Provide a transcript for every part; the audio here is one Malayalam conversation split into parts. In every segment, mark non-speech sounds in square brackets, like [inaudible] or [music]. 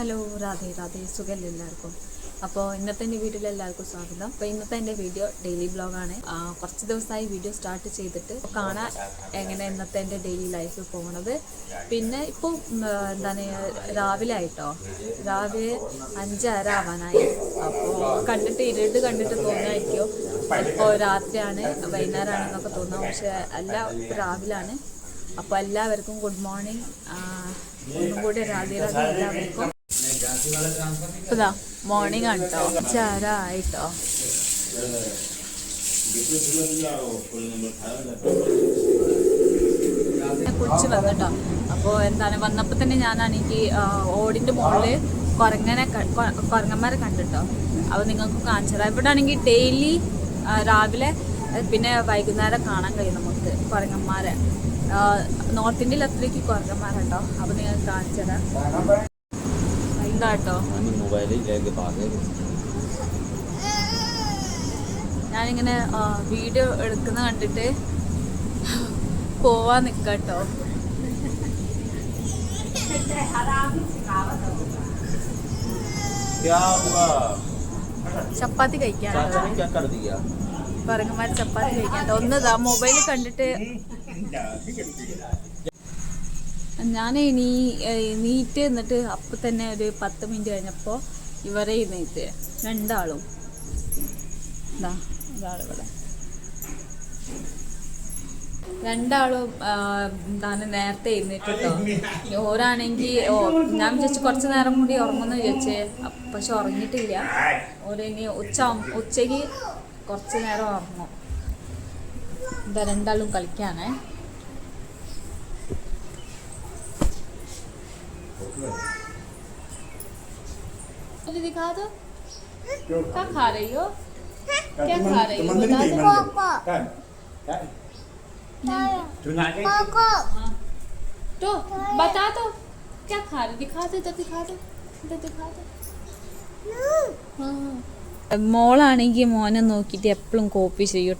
ഹലോ രാധേ രാധേ. സുഖമല്ല എല്ലാവർക്കും? അപ്പോൾ ഇന്നത്തെ എന്റെ വീഡിയോയിൽ എല്ലാവർക്കും സ്വാഗതം. അപ്പോൾ ഇന്നത്തെ എന്റെ വീഡിയോ ഡെയിലി ബ്ലോഗാണ് കുറച്ച് ദിവസമായി വീഡിയോ സ്റ്റാർട്ട് ചെയ്തിട്ട് കാണാൻ എങ്ങനെ ഇന്നത്തെ എന്റെ ഡെയിലി ലൈഫ് പോകണത് പിന്നെ ഇപ്പോൾ എന്താണ് രാവിലെ ആയിട്ടോ? രാവിലെ അഞ്ചര ആവാനായി. അപ്പോൾ കണ്ടിട്ട് ഇരുട്ട് കണ്ടിട്ട് തോന്നായിരിക്കും. ഇപ്പോൾ രാത്രിയാണ് വൈകുന്നേരമാണെന്നൊക്കെ തോന്നാം. പക്ഷേ അല്ല രാവിലാണ്. അപ്പോൾ എല്ലാവർക്കും ഗുഡ് മോർണിംഗ്. ഒന്നും കൂടി രാധേ രാധേ എല്ലാവർക്കും. ഇതാ മോർണിംഗ് ആണ് കേട്ടോ ചാരായിട്ടോ കുറിച്ച് വന്നിട്ടോ. അപ്പോൾ എന്താണ് വന്നപ്പോൾ തന്നെ ഞാനാണെങ്കിൽ ഓടിന്റെ മുകളിൽ കുരങ്ങനെ കുരങ്ങന്മാരെ കണ്ടിട്ടോ. അപ്പോൾ നിങ്ങൾക്ക് കാണിച്ചു തരാം ഇവിടെ ആണെങ്കിൽ ഡെയിലി രാവിലെ പിന്നെ വൈകുന്നേരം കാണാൻ കഴിയും നമുക്ക് കുരങ്ങന്മാരെ. നോർത്ത് ഇന്ത്യയിൽ അത്രയ്ക്ക് കുരങ്ങന്മാരുണ്ടോ? അപ്പോൾ നിങ്ങൾക്ക് കാണിച്ചു തരാം ഞാനിങ്ങനെ വീഡിയോ എടുക്കുന്ന കണ്ടിട്ട് പോവാ നിൽക്കാട്ടോ ചപ്പാത്തി കഴിക്കാൻ പറങ്ങന്മാർ ചപ്പാത്തി കഴിക്കാട്ടോ ഒന്ന് ഇതാ മൊബൈൽ കണ്ടിട്ട് ഞാൻ നീ നീറ്റ് എന്നിട്ട് അപ്പം തന്നെ ഒരു പത്ത് മിനിറ്റ് കഴിഞ്ഞപ്പോൾ ഇവരെ നീറ്റ് രണ്ടാളും. ഇതാ ഒരാളിവിടെ രണ്ടാളും എന്താണ് നേരത്തെ എഴുന്നേറ്റിട്ടോ. ഓരാണെങ്കിൽ ഞാൻ വിചാരിച്ചു കുറച്ച് നേരം കൂടി ഉറങ്ങുമെന്ന് വിചാരിച്ചേ. അപ്പ- പക്ഷെ ഉറങ്ങിയിട്ടില്ല. ഓരിനി ഉച്ച ഉച്ചയ്ക്ക് കുറച്ച് നേരം ഉറങ്ങും. എന്താ രണ്ടാളും കളിക്കാനേ अरे दिखा दो क्या खा रही हो क्या खा रही हो बता दो हाँ। तो बता दो क्या खा रही दिखा दो इधर दिखा दो इधर दिखा दो മോളാണെങ്കിൽ മോനെ നോക്കിയിട്ട് എപ്പോഴും കോപ്പി ചെയ്യും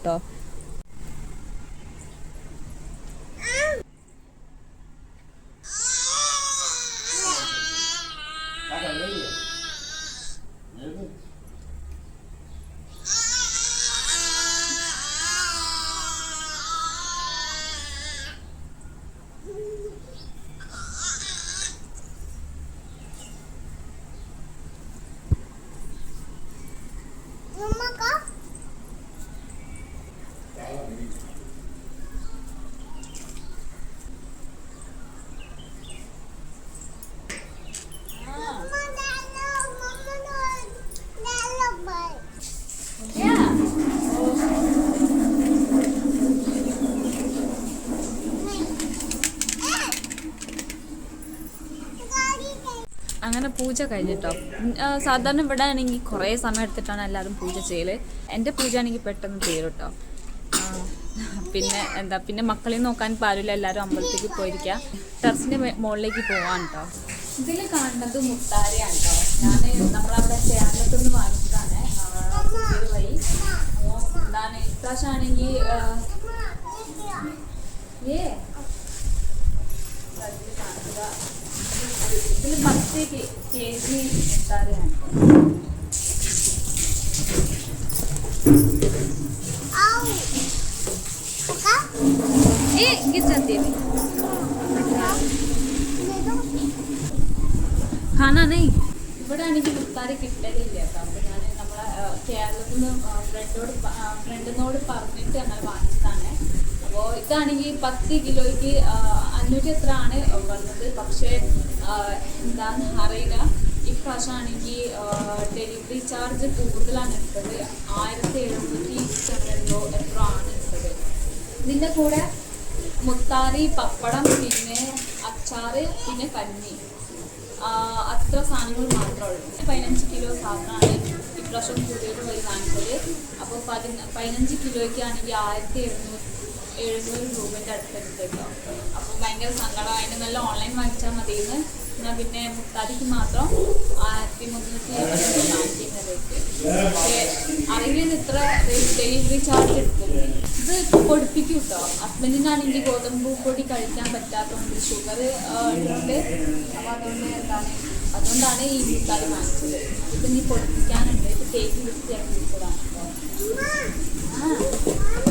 പൂജ കഴിഞ്ഞിട്ടോ? സാധാരണ ഇവിടെ ആണെങ്കിൽ കുറേ സമയം എടുത്തിട്ടാണ് എല്ലാവരും പൂജ ചെയ്യൽ. എന്റെ പൂജ ആണെങ്കിൽ പെട്ടെന്ന് തീരും കേട്ടോ പിന്നെ എന്താ പിന്നെ മക്കളെ നോക്കാൻ പാടില്ല എല്ലാവരും അമ്പലത്തേക്ക് പോയിരിക്കുക ടെറസിന്റെ മുകളിലേക്ക് പോവാൻ കേട്ടോ ഇതിൽ കാണുന്നത് മുത്താരയാണ് കേട്ടോ ഞാൻ നമ്മളവിടെ നിന്ന് വാങ്ങിച്ചതാണ്. വഴി. അപ്പോൾ എന്താണ് ഇപ്രാവശ്യം ആണെങ്കിൽ ഏ ഇതിൽ കാണുക ഇതിൽ പത്ത് കെ ജി മുത്താരയാണ് ഏ गिर जाती है खाना नहीं ഇവിടെ ആണെങ്കിൽ മുത്താരി കിട്ടലില്ല കേട്ടോ അപ്പോൾ ഞാൻ നമ്മളെ ആ, കേരളത്തിൽ നിന്ന് ഫ്രണ്ടോട് ഫ്രണ്ടിനോട് പറഞ്ഞിട്ട് അങ്ങനെ വാങ്ങിച്ചതാണ് അപ്പോൾ ഇതാണെങ്കിൽ പത്ത് കിലോയ്ക്ക് ആ, അഞ്ഞൂറ്റി എത്ര ആണ് വന്നത്? പക്ഷേ എന്താന്ന് അറിയില്ല. ഇപ്രാവശ്യം ആണെങ്കിൽ ഡെലിവറി ചാർജ് കൂടുതലാണ് എടുത്തത്. ആയിരത്തി എഴുന്നൂറ്റി എന്തോ എത്ര ആണ് എടുത്തത്. ഇതിന്റെ കൂടെ മുത്താറി പപ്പടം പിന്നെ അച്ചാറ് പിന്നെ കഞ്ഞി. അത്ര സാധനങ്ങൾ മാത്രമേ ഉള്ളൂ. പതിനഞ്ച് കിലോ സാധനമാണ്. ഇപ്രാവശ്യം കൂടുതൽ വഴി വാങ്ങിച്ചത് അപ്പോൾ പതിന പതിനഞ്ച് കിലോയ്ക്ക് ആണെങ്കിൽ ആയിരത്തി എഴുന്നൂറ് എഴുന്നൂറ് രൂപന്റെ അടുത്തെടുത്ത് കേട്ടോ അപ്പോൾ ഭയങ്കര സങ്കടം അതിന് നല്ല ഓൺലൈൻ വാങ്ങിച്ചാൽ മതി എന്ന് ഞാൻ പിന്നെ മുത്താദിക്ക് മാത്രം ആയിരത്തി മുന്നൂറ്റി വാങ്ങിക്കുന്ന അറിയില്ല ഇത്ര ഡെലിവറി ചാർജ് എടുക്കും. ഇത് പൊടിപ്പിക്കും കേട്ടോ ഹസ്ബൻഡിനാണെങ്കിൽ ഗോതമ്പ് പൊടി കഴിക്കാൻ പറ്റാത്തതുകൊണ്ട് ഷുഗർ ഉണ്ട് അപ്പോൾ അതുകൊണ്ട് എന്താണ് അതുകൊണ്ടാണ് ഈ മുത്താദി വാങ്ങിച്ചത്. അതിപ്പോൾ ഇനി പൊടിപ്പിക്കാനുണ്ട് ഇത് കേക്ക് വൃത്തിയാക്കി വിളിച്ചതാണ് കേട്ടോ ആ.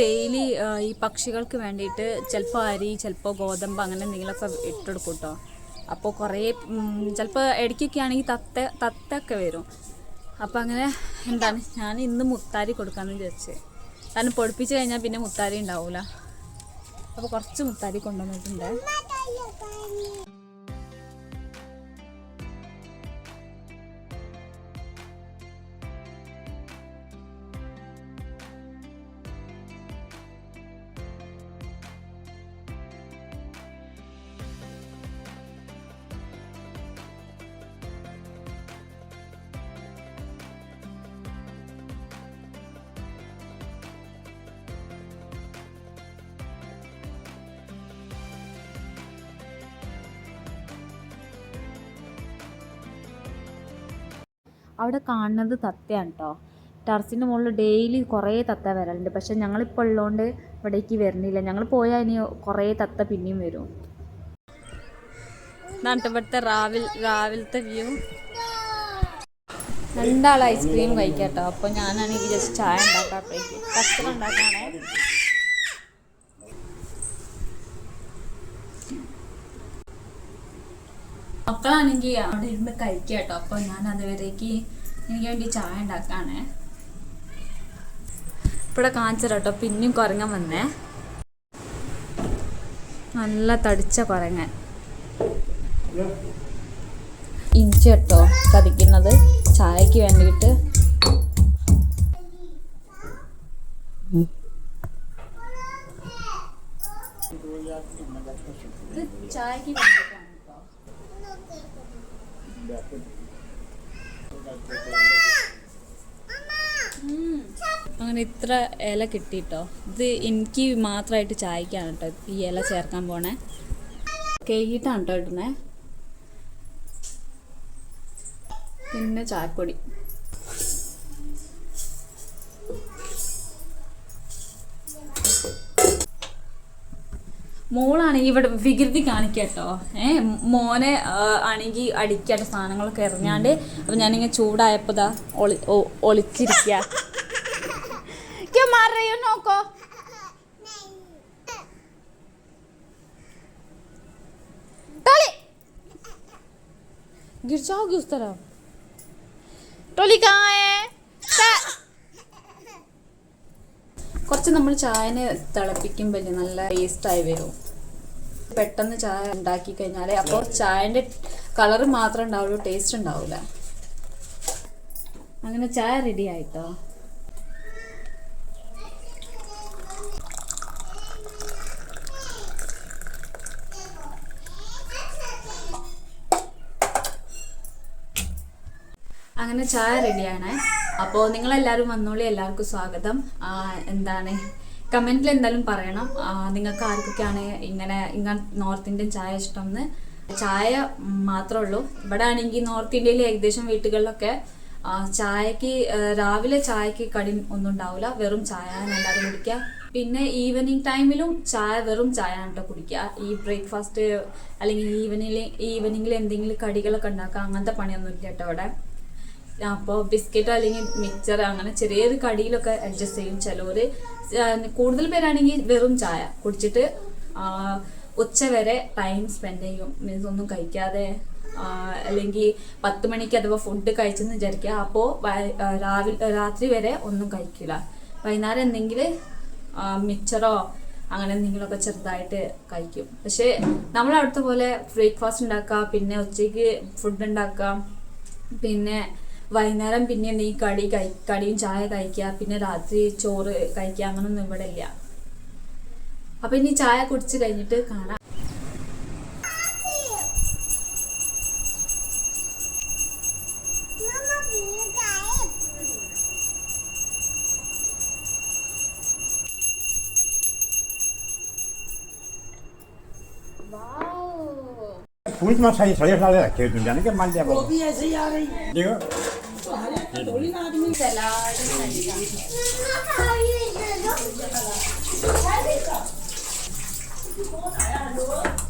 ഡെയിലി ഈ പക്ഷികൾക്ക് വേണ്ടിയിട്ട് ചിലപ്പോൾ അരി ചിലപ്പോൾ ഗോതമ്പ് അങ്ങനെ എന്തെങ്കിലുമൊക്കെ ഇട്ടെടുക്കും കേട്ടോ അപ്പോൾ കുറേ ചിലപ്പോൾ ഇടയ്ക്കൊക്കെ ആണെങ്കിൽ തത്ത തത്തൊക്കെ വരും. അപ്പോൾ അങ്ങനെ എന്താണ് ഞാൻ ഇന്ന് മുത്താരി കൊടുക്കാമെന്ന് വിചാരിച്ചത് കാരണം പൊടിപ്പിച്ച് കഴിഞ്ഞാൽ പിന്നെ മുത്താരി ഉണ്ടാവില്ല അപ്പോൾ കുറച്ച് മുത്താരി കൊണ്ടുവന്നിട്ടുണ്ട്. അവിടെ കാണുന്നത് തത്തയാണ് കേട്ടോ ടെറസിന്റെ മുകളിൽ ഡെയിലി കുറേ തത്ത വരലുണ്ട്. പക്ഷേ ഞങ്ങളിപ്പോൾ ഉള്ളതുകൊണ്ട് ഇവിടേക്ക് വരുന്നില്ല. ഞങ്ങൾ പോയാൽ ഇനി കുറേ തത്ത പിന്നെയും വരും. ഇവിടുത്തെ രാവിൽ രാവിലത്തെ വ്യൂ രണ്ടാൾ ഐസ്ക്രീം കഴിക്കാം കേട്ടോ അപ്പോൾ ഞാനാണെങ്കിൽ ജസ്റ്റ് ചായ ഉണ്ടാക്കാം. അപ്പോഴേക്ക് കച്ചറ ഉണ്ടാക്കാണേ മക്കളാണെങ്കിൽ അവിടെ ഇരുന്ന് കഴിക്കുക കേട്ടോ അപ്പോൾ ഞാൻ അതുവരേക്ക് എനിക്ക് വേണ്ടി ചായ ഉണ്ടാക്കാണേ. ഇവിടെ കാണിച്ചത് കേട്ടോ പിന്നെയും കുരങ്ങൻ വന്നേ. നല്ല തടിച്ച കുരങ്ങൻ. ഇഞ്ചി കേട്ടോ ചതിക്കുന്നത് ചായക്ക് വേണ്ടിയിട്ട്. ചായക്ക് ഉം. അങ്ങനെ ഇത്ര ഇല കിട്ടിട്ടോ. ഇത് എനിക്ക് മാത്രമായിട്ട് ചായക്കാണ് കേട്ടോ. ഈ ഇല ചേർക്കാൻ പോണേ. കേട്ടോ ഇടുന്നേ. പിന്നെ ചായപ്പൊടി. മോളാണെങ്കിൽ ഇവിടെ വികൃതി കാണിക്കട്ടോ ഏ മോനെ ആണെങ്കിൽ അടിക്കാത്ത സാധനങ്ങളൊക്കെ എറിഞ്ഞാണ്ട് അപ്പൊ ഞാനിങ്ങനെ ചൂടായപ്പോ ദാ ഒളി ഒ- ഒളിച്ചിരിക്ക ക്യോ മാർ रही हो നോക്കോ टोली गिर जाओगी उस तरफ टोली कहाँ है നമ്മൾ ചായനെ തിളപ്പിക്കുമ്പോൾ നല്ല ടേസ്റ്റായി വരും. പെട്ടെന്ന് ചായ ഉണ്ടാക്കി കഴിഞ്ഞാൽ അപ്പോൾ ചായന്റെ കളർ മാത്രമേ ഉണ്ടാവുള്ളൂ ടേസ്റ്റ് ഉണ്ടാവില്ല അങ്ങനെ ചായ റെഡി ആയിട്ടോ? അങ്ങനെ ചായ റെഡിയാണ് അപ്പോൾ നിങ്ങളെല്ലാവരും വന്നോളി എല്ലാവർക്കും സ്വാഗതം. എന്താണ് കമന്റിൽ എന്തായാലും പറയണം. നിങ്ങൾക്ക് ആർക്കൊക്കെയാണ് ഇങ്ങനെ ഇങ്ങനെ നോർത്ത് ഇന്ത്യൻ ചായ ഇഷ്ടം എന്ന് ചായ മാത്രമേ ഉള്ളൂ ഇവിടെ ആണെങ്കിൽ നോർത്ത് ഇന്ത്യയിൽ ഏകദേശം വീട്ടുകളിലൊക്കെ ചായക്ക് രാവിലെ ചായക്ക് കടി ഒന്നും ഉണ്ടാവില്ല വെറും ചായ എല്ലാവരും കുടിക്കുക പിന്നെ ഈവനിങ് ടൈമിലും ചായ വെറും ചായ കേട്ടോ കുടിക്കുക ഈ ബ്രേക്ക്ഫാസ്റ്റ് അല്ലെങ്കിൽ ഈവനിങ്ങിൽ ഈവനിങ്ങിൽ എന്തെങ്കിലും കടികളൊക്കെ ഉണ്ടാക്കുക അങ്ങനത്തെ പണിയൊന്നും ഇല്ല കേട്ടോ അവിടെ അപ്പോൾ ബിസ്ക്കറ്റോ അല്ലെങ്കിൽ മിക്സർ അങ്ങനെ ചെറിയൊരു കടിയിലൊക്കെ അഡ്ജസ്റ്റ് ചെയ്യും. ചിലവര് കൂടുതൽ പേരാണെങ്കിൽ വെറും ചായ കുടിച്ചിട്ട് ഉച്ച വരെ ടൈം സ്പെൻഡ് ചെയ്യും. മീൻസ് ഒന്നും കഴിക്കാതെ അല്ലെങ്കിൽ പത്ത് മണിക്ക് അഥവാ ഫുഡ് കഴിച്ചെന്ന് വിചാരിക്കുക. അപ്പോൾ രാവിലെ രാത്രി വരെ ഒന്നും കഴിക്കില്ല വൈകുന്നേരം എന്തെങ്കിലും മിച്ചറോ അങ്ങനെ എന്തെങ്കിലുമൊക്കെ ചെറുതായിട്ട് കഴിക്കും. പക്ഷേ നമ്മൾ അടുത്ത പോലെ ബ്രേക്ക്ഫാസ്റ്റ് ഉണ്ടാക്കുക പിന്നെ ഉച്ചയ്ക്ക് ഫുഡ് ഉണ്ടാക്കാം പിന്നെ വൈകുന്നേരം പിന്നെ എന്തെങ്കിലും കടി കഴി കടിയും ചായ കഴിക്കുക പിന്നെ രാത്രി ചോറ് കഴിക്കുക അങ്ങനൊന്നും ഇവിടെ ഇല്ല അപ്പൊ ഇനി ചായ കുടിച്ച് കഴിഞ്ഞിട്ട് കാണാം Fußmaß habe ich soll ich alle erzählt und dann kann man der वो भी ऐसे ही आ रही है देखो 妈妈，你个？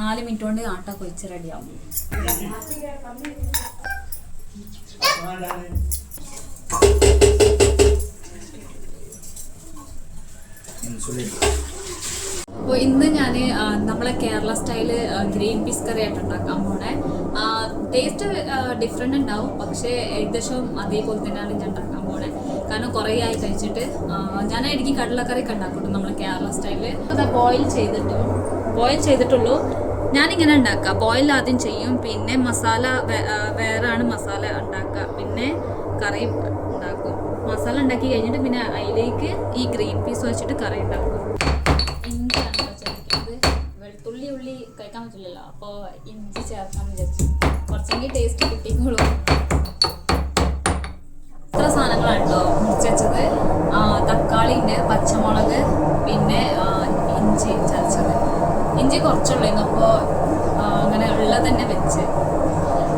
നാല് മിനിറ്റ് കൊണ്ട് ആട്ട കൊയ്ച്ച് റെഡിയാവും. അപ്പോൾ ഇന്ന് ഞാൻ നമ്മളെ Kerala style green peas curry ആയിട്ട് ഉണ്ടാക്കാൻ പോണേ. ടേസ്റ്റ് ഡിഫറെന്റ് ഉണ്ടാവും. പക്ഷേ ഏകദേശം അതേപോലെ തന്നെയാണ് ഞാൻ ഉണ്ടാക്കാൻ പോണേ. കാരണം കുറേ ആയി കഴിച്ചിട്ട് ഞാനായിരിക്കും ഞാൻ ഇടയ്ക്ക് കടലക്കറി ഒക്കെ ഉണ്ടാക്കുള്ളൂ നമ്മളെ കേരള സ്റ്റൈലിൽ അത് ബോയിൽ ചെയ്തിട്ട് ബോയിൽ ചെയ്തിട്ടുള്ളൂ. ഞാനിങ്ങനെ ഉണ്ടാക്കുക. ബോയിൽ ആദ്യം ചെയ്യും. പിന്നെ മസാല വേറാണ് മസാല ഉണ്ടാക്കുക. പിന്നെ കറി ഉണ്ടാക്കും. മസാല ഉണ്ടാക്കി കഴിഞ്ഞിട്ട് പിന്നെ അതിലേക്ക് ഈ ഗ്രീൻ പീസ് വെച്ചിട്ട് കറി ഉണ്ടാക്കും. ഇഞ്ചിയാണ് ചേർക്കുന്നത് വെളുത്തുള്ളി ഉള്ളി കഴിക്കാൻ പറ്റില്ലല്ലോ. അപ്പോൾ ഇഞ്ചി ചേർക്കാൻ വിചാരിച്ചു. കുറച്ചെങ്കിൽ ടേസ്റ്റ് കിട്ടിക്കോളൂ. ഇത്ര സാധനങ്ങളാണ് കേട്ടോ മുറിച്ചത് തക്കാളി ഉണ്ട് പച്ചമുളക് പിന്നെ ഇഞ്ചി കുറച്ചുള്ളൂ അപ്പോൾ അങ്ങനെ ഉള്ളത് തന്നെ വെച്ച്.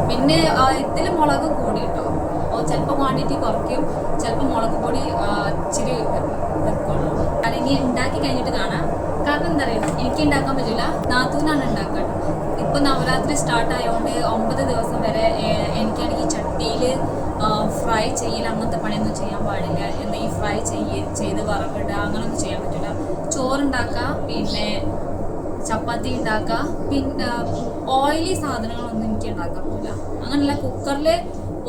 പിന്നെ ഇതിൽ മുളക് കൂടി കേട്ടോ അപ്പോൾ ചിലപ്പോൾ ക്വാണ്ടിറ്റി കുറയ്ക്കും. ചിലപ്പോൾ മുളക് പൊടി ഇച്ചിരി വെക്കുള്ളൂ. അതിനി ഉണ്ടാക്കി കഴിഞ്ഞിട്ട് കാണാം. കാരണം എന്താ പറയുക എനിക്ക് ഉണ്ടാക്കാൻ പറ്റില്ല നാത്തൂനാണ് ഉണ്ടാക്കുക ഇപ്പൊ നവരാത്രി സ്റ്റാർട്ട് ആയതുകൊണ്ട് ഒമ്പത് ദിവസം വരെ എനിക്കാണെങ്കിൽ ചട്ടിയിൽ ഫ്രൈ ചെയ്യൽ അങ്ങനത്തെ പണിയൊന്നും ചെയ്യാൻ പാടില്ല. എന്തെങ്കിലും ഫ്രൈ ചെയ്യ ചെയ്ത് വറവിടുക അങ്ങനെയൊന്നും ചെയ്യാൻ പറ്റില്ല ചോറുണ്ടാക്കുക പിന്നെ ചപ്പാത്തി ഉണ്ടാക്കുക. പിന്നെ ഓയിലി സാധനങ്ങളൊന്നും എനിക്ക് ഉണ്ടാക്കാൻ പറ്റില്ല അങ്ങനെയല്ല കുക്കറിൽ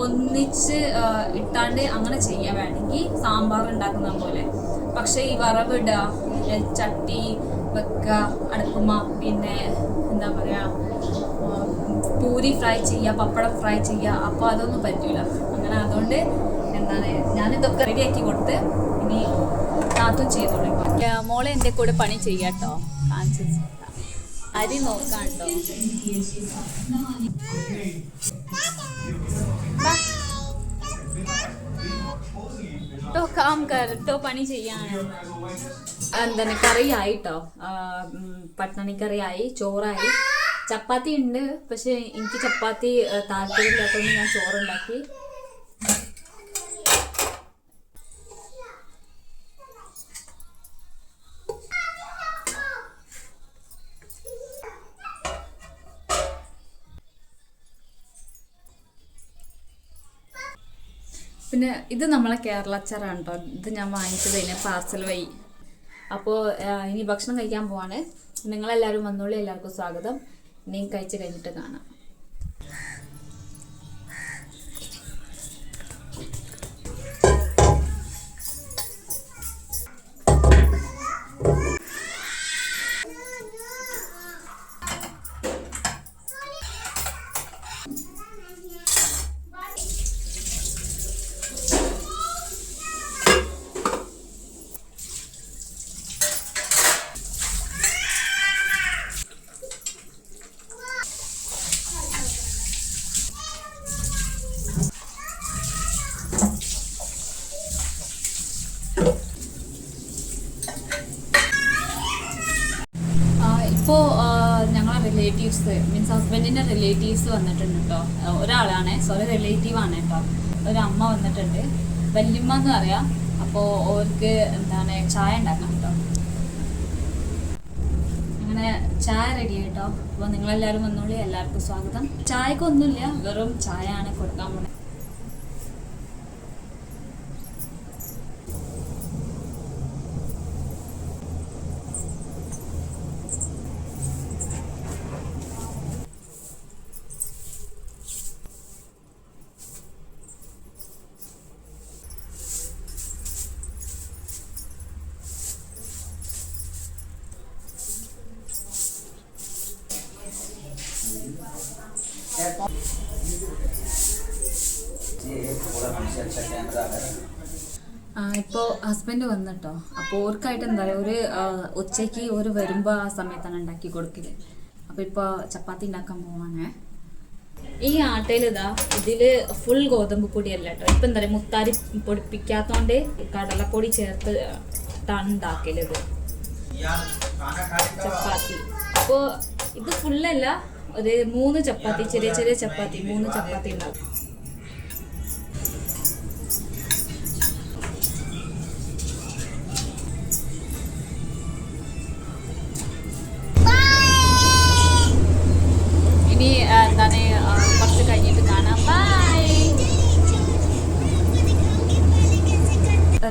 ഒന്നിച്ച് ഇട്ടാണ്ട് അങ്ങനെ ചെയ്യാൻ വേണമെങ്കിൽ സാമ്പാർ ഉണ്ടാക്കുന്ന പോലെ. പക്ഷേ ഈ വറവിടുക ചട്ടി വെക്കുക അടുപ്പുമ പിന്നെ എന്താ പറയുക പൂരി ഫ്രൈ ചെയ്യുക പപ്പടം ഫ്രൈ ചെയ്യുക അപ്പോൾ അതൊന്നും പറ്റില്ല അങ്ങനെ അതുകൊണ്ട് എന്താണ് ഞാനിതൊക്കെ റെഡിയാക്കി കൊടുത്ത് ഇനി നാത്തും ചെയ്തോളൂ. മോളെ എന്റെ കൂടെ പണി ചെയ്യാട്ടോ കാണിച്ചു അരി നോക്കാണ്ടോ? ട്ടോ കാം കർ ട്ടോ പണി ചെയ്യാണ് എന്താണ് കറിയായിട്ടോ? പട്ടണി കറിയായി ചോറായി. ചപ്പാത്തി ഉണ്ട് പക്ഷെ എനിക്ക് ചപ്പാത്തി താല്പര്യമില്ലാത്തതുകൊണ്ട് ഞാൻ ചോറുണ്ടാക്കി. പിന്നെ ഇത് നമ്മളെ കേരള അച്ചാറാണ് കേട്ടോ ഇത് ഞാൻ വാങ്ങിച്ചത് ഇതിനെ പാർസൽ വഴി. അപ്പോൾ ഇനി ഭക്ഷണം കഴിക്കാൻ പോവാണ്. നിങ്ങളെല്ലാവരും വന്നോളൂ. എല്ലാവർക്കും സ്വാഗതം. ഇനിയും കഴിച്ച് കഴിഞ്ഞിട്ട് കാണാം. റിലേറ്റീവ്സ് മീൻസ് ഹസ്ബൻഡിന്റെ റിലേറ്റീവ്സ് വന്നിട്ടുണ്ട് കേട്ടോ ഒരാളാണ്. സോറി റിലേറ്റീവ് ആണ് കേട്ടോ ഒരു അമ്മ വന്നിട്ടുണ്ട്. വല്യമ്മ എന്ന് പറയാം. അപ്പോ ഓർക്ക് എന്താണ് ചായ ഉണ്ടാക്കണം കേട്ടോ അങ്ങനെ ചായ റെഡി കേട്ടോ അപ്പോൾ നിങ്ങളെല്ലാവരും വന്നോളി. എല്ലാവർക്കും സ്വാഗതം. ചായക്കൊന്നുമില്ല വെറും ചായ ആണ് കൊടുക്കാൻ പോണേ. പറയേണ്ടതാണ് ഇപ്പോൾ ഹസ്ബൻഡ് വന്നിട്ടോ. അപ്പോൾ ഓർക്കായിട്ട് എന്താ പറയുക ഒരു ഉച്ചയ്ക്ക് ഒരു വരുമ്പോൾ ആ സമയത്താണ് ഉണ്ടാക്കി കൊടുക്കൽ. അപ്പോൾ ഇപ്പോൾ ചപ്പാത്തി ഉണ്ടാക്കാൻ പോവാണ്. ഈ ആട്ടയിൽ ഇതാ ഇതിൽ ഫുൾ ഗോതമ്പ് പൊടിയല്ല കേട്ടോ. ഇപ്പം എന്താ പറയുക മുത്താരി പൊടിപ്പിക്കാത്തോണ്ട് കടലപ്പൊടി ചേർത്ത് ടാണ് ഉണ്ടാക്കലത് ചപ്പാത്തി. അപ്പോൾ ഇത് ഫുള്ളല്ല ഒരു മൂന്ന് ചപ്പാത്തി ചെറിയ ചെറിയ ചപ്പാത്തി മൂന്ന് ചപ്പാത്തി ഉണ്ടാക്കും.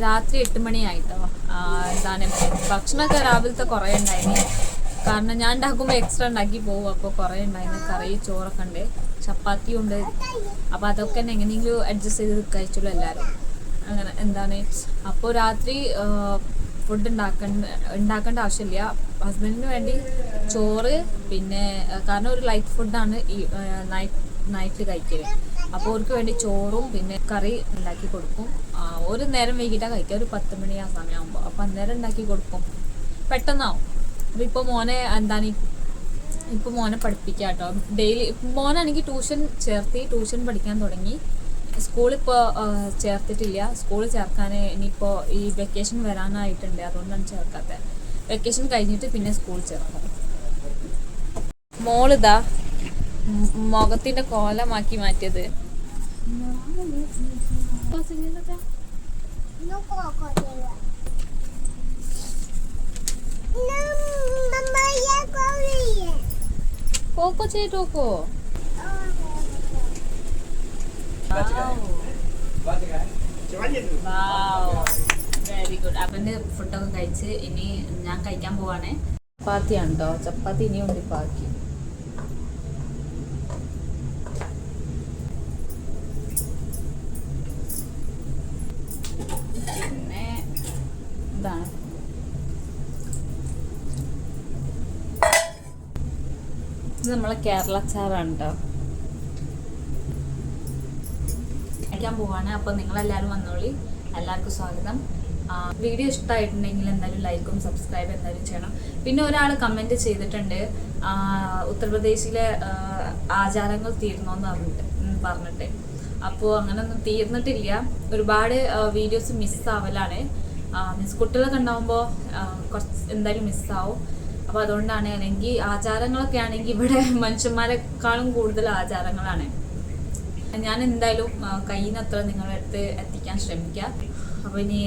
രാത്രി എട്ട് മണിയായിട്ടോ. എന്താണ് ഭക്ഷണമൊക്കെ രാവിലത്തെ കുറേ ഉണ്ടായിന്. കാരണം ഞാൻ ഉണ്ടാക്കുമ്പോൾ എക്സ്ട്രാ ഉണ്ടാക്കി പോകും അപ്പോൾ കുറേ ഉണ്ടായിരുന്നു കറി ചോറൊക്കെ ഉണ്ട്. ചപ്പാത്തി ഉണ്ട്. അപ്പോൾ അതൊക്കെ തന്നെ എങ്ങനെയെങ്കിലും അഡ്ജസ്റ്റ് ചെയ്ത് കഴിച്ചുള്ളൂ എല്ലാവരും അങ്ങനെ എന്താണ് അപ്പോൾ രാത്രി ഫുഡ് ഉണ്ടാക്കേണ്ട ഉണ്ടാക്കേണ്ട ആവശ്യമില്ല. ഹസ്ബൻഡിന് വേണ്ടി ചോറ് പിന്നെ കാരണം ഒരു ലൈറ്റ് ഫുഡാണ് ഈ നൈറ്റ് നൈറ്റിൽ കഴിക്കരുത് അപ്പോൾ അവർക്ക് വേണ്ടി ചോറും പിന്നെ കറി ഉണ്ടാക്കി കൊടുക്കും. ഒരു നേരം വൈകിട്ടാണ് കഴിക്കുക ഒരു പത്ത് മണി ആ സമയമാകുമ്പോൾ അപ്പോൾ അന്നേരം ഉണ്ടാക്കി കൊടുക്കും. പെട്ടെന്നാവും. അപ്പോൾ ഇപ്പോൾ മോനെ എന്താണ് ഇപ്പോൾ മോനെ പഠിപ്പിക്കുക കേട്ടോ ഡെയിലി മോനാണെങ്കിൽ ട്യൂഷൻ ചേർത്തി ട്യൂഷൻ പഠിക്കാൻ തുടങ്ങി. സ്കൂളിപ്പോൾ ചേർത്തിട്ടില്ല. സ്കൂളിൽ ചേർക്കാൻ ഇനിയിപ്പോൾ ഈ വെക്കേഷൻ വരാനായിട്ടുണ്ട്. അതുകൊണ്ടാണ് ചേർക്കാത്തത് വെക്കേഷൻ കഴിഞ്ഞിട്ട് പിന്നെ സ്കൂളിൽ ചേർക്കാം മോളിതാ മുഖത്തിന്റെ കോലമാക്കി മാറ്റിയത്. കോക്കോ ചെയ്തോക്കോ വെരി ഗുഡ് അവന്റെ ഫുഡൊക്കെ കഴിച്ച് ഇനി ഞാൻ കഴിക്കാൻ പോവാണേ. ചപ്പാത്തിയാണ് കേട്ടോ ചപ്പാത്തി ഇനിയും ഉണ്ട് ബാക്കി പിന്നെ ഇതാണ് ഇത് നമ്മളെ കേരള ചാറാണ് കേട്ടോ. കഴിക്കാൻ പോവാണ്. നിങ്ങൾ നിങ്ങളെല്ലാവരും വന്നോളി. എല്ലാവർക്കും സ്വാഗതം. വീഡിയോ ഇഷ്ടമായിട്ടുണ്ടെങ്കിൽ എന്തായാലും ലൈക്കും സബ്സ്ക്രൈബ് എന്തായാലും ചെയ്യണം. പിന്നെ ഒരാൾ കമന്റ് ചെയ്തിട്ടുണ്ട്. ഉത്തർപ്രദേശിലെ ആചാരങ്ങൾ തീർന്നോ എന്ന് പറഞ്ഞിട്ട് പറഞ്ഞിട്ട്. അപ്പോൾ അങ്ങനൊന്നും തീർന്നിട്ടില്ല. ഒരുപാട് വീഡിയോസ് മിസ്സാവലാണ് മിസ് കുട്ടികളൊക്കെ ഉണ്ടാകുമ്പോൾ കുറച്ച് എന്തായാലും മിസ്സാവും അപ്പോൾ അതുകൊണ്ടാണ് അല്ലെങ്കിൽ ആചാരങ്ങളൊക്കെ ആണെങ്കിൽ ഇവിടെ [laughs] മനുഷ്യന്മാരെക്കാളും കൂടുതൽ ആചാരങ്ങളാണ്. ഞാൻ എന്തായാലും കയ്യിൽ നിന്ന് അത്ര നിങ്ങളുടെ അടുത്ത് എത്തിക്കാൻ ശ്രമിക്കാം അപ്പോൾ ഇനി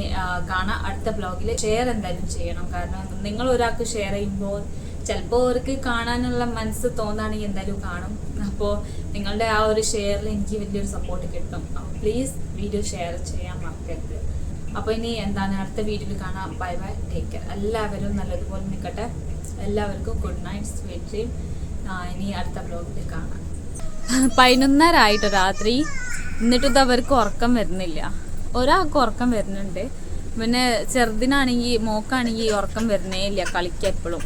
കാണാം അടുത്ത ബ്ലോഗിൽ ഷെയർ എന്തായാലും ചെയ്യണം. കാരണം നിങ്ങൾ ഒരാൾക്ക് ഷെയർ ചെയ്യുമ്പോൾ ചിലപ്പോൾ അവർക്ക് കാണാനുള്ള മനസ്സ് തോന്നുകയാണെങ്കിൽ എന്തായാലും കാണും. അപ്പോൾ നിങ്ങളുടെ ആ ഒരു ഷെയറിൽ എനിക്ക് വലിയൊരു സപ്പോർട്ട് കിട്ടും. അപ്പോൾ പ്ലീസ് വീഡിയോ ഷെയർ ചെയ്യാൻ മറക്കരുത്. അപ്പോൾ ഇനി എന്താണ്? അടുത്ത വീഡിയോയിൽ കാണാം. ബൈ ബൈ ടേക്ക് കെയർ എല്ലാവരും നല്ലതുപോലെ നിൽക്കട്ടെ. എല്ലാവർക്കും ഗുഡ് നൈറ്റ് സ്വീറ്റ് ഡ്രീം. ഇനി അടുത്ത ബ്ലോഗിൽ കാണാം. പതിനൊന്നരായിട്ട് രാത്രി. എന്നിട്ട് അവർക്ക് ഉറക്കം വരുന്നില്ല. ഒരാൾക്ക് ഉറക്കം വരുന്നുണ്ട്. പിന്നെ ചെറുതിനാണെങ്കിൽ മോക്കാണെങ്കിൽ ഉറക്കം വരുന്നേ ഇല്ല കളിക്കുക എപ്പോഴും